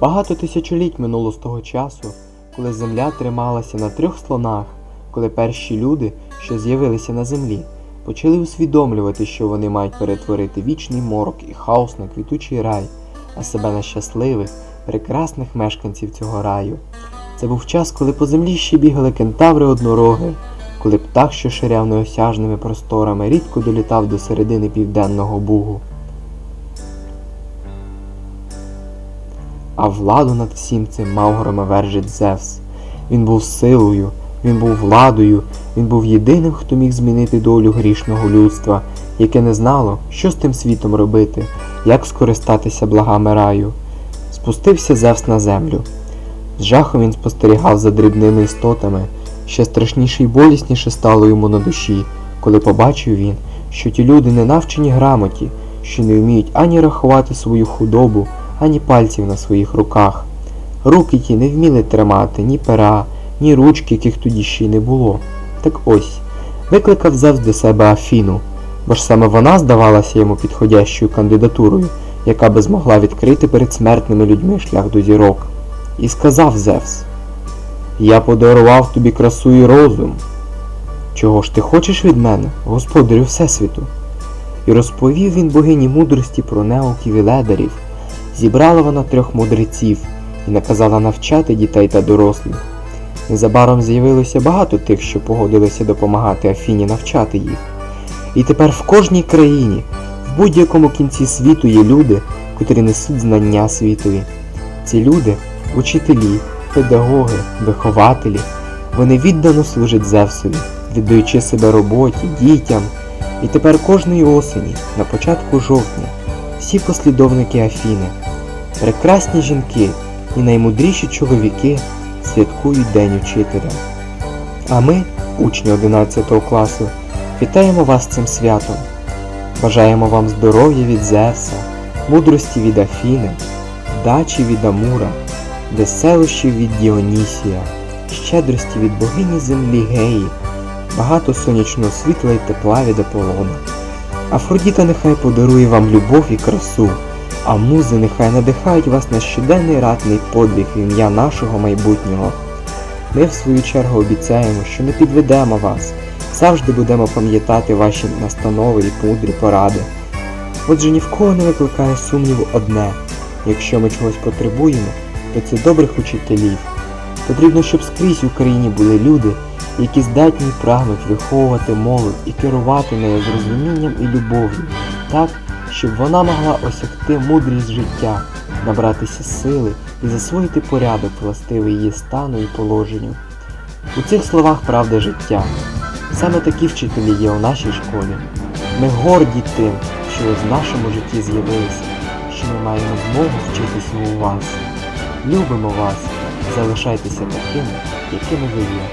Багато тисячоліть минуло з того часу, коли земля трималася на трьох слонах, коли перші люди, що з'явилися на землі, почали усвідомлювати, що вони мають перетворити вічний морок і хаос на квітучий рай, а себе на щасливих, прекрасних мешканців цього раю. Це був час, коли по землі ще бігали кентаври однороги, коли птах, що ширяв неосяжними просторами, рідко долітав до середини південного бугу. А владу над всім цим мав громовержець Зевс. Він був силою, він був владою, він був єдиним, хто міг змінити долю грішного людства, яке не знало, що з тим світом робити, як скористатися благами раю. Спустився Зевс на землю. З жахом він спостерігав за дрібними істотами. Ще страшніше й болісніше стало йому на душі, коли побачив він, що ті люди не навчені грамоті, що не вміють ані рахувати свою худобу, ані пальців на своїх руках. Руки ті не вміли тримати ні пера, ні ручки, яких тоді ще й не було. Так ось, викликав Зевс до себе Афіну, бо ж саме вона здавалася йому підходящою кандидатурою, яка би змогла відкрити перед смертними людьми шлях до зірок. І сказав Зевс, Я подарував тобі красу і розум. Чого ж ти хочеш від мене, господарю Всесвіту? І розповів він богині мудрості про неуків і ледарів. Зібрала вона трьох мудреців і наказала навчати дітей та дорослих. Незабаром з'явилося багато тих, що погодилися допомагати Афіні навчати їх. І тепер в кожній країні, в будь-якому кінці світу є люди, котрі несуть знання світові. Ці люди учителі, педагоги, вихователі. Вони віддано служать Зевсові, віддаючи себе роботі, дітям. І тепер кожної осені, на початку жовтня, всі послідовники Афіни, прекрасні жінки і наймудріші чоловіки святкують День учителя. А ми, учні 11 класу, вітаємо вас цим святом. Бажаємо вам здоров'я від Зевса, мудрості від Афіни, вдачі від Амура, веселощів від Діонісія, щедрості від богині землі Геї, багато сонячного світла і тепла від Аполлона. Афродіта нехай подарує вам любов і красу, а музи нехай надихають вас на щоденний ратний подвиг ім'я нашого майбутнього. Ми, в свою чергу, обіцяємо, що не підведемо вас, завжди будемо пам'ятати ваші настанови і мудрі поради. Отже, ні в кого не викликає сумніву одне. Якщо ми чогось потребуємо, то це добрих учителів. Потрібно, щоб скрізь в Україні були люди, які здатні прагнуть виховувати молодь і керувати нею з розумінням і любов'ю, так, щоб вона могла осягти мудрість життя, набратися сили і засвоїти порядок, властивий її стану і положенню. У цих словах правда життя. Саме такі вчителі є у нашій школі. Ми горді тим, що в нашому житті з'явилися, що ми маємо змогу вчитися у вас. Любимо вас, залишайтеся такими, якими ви є.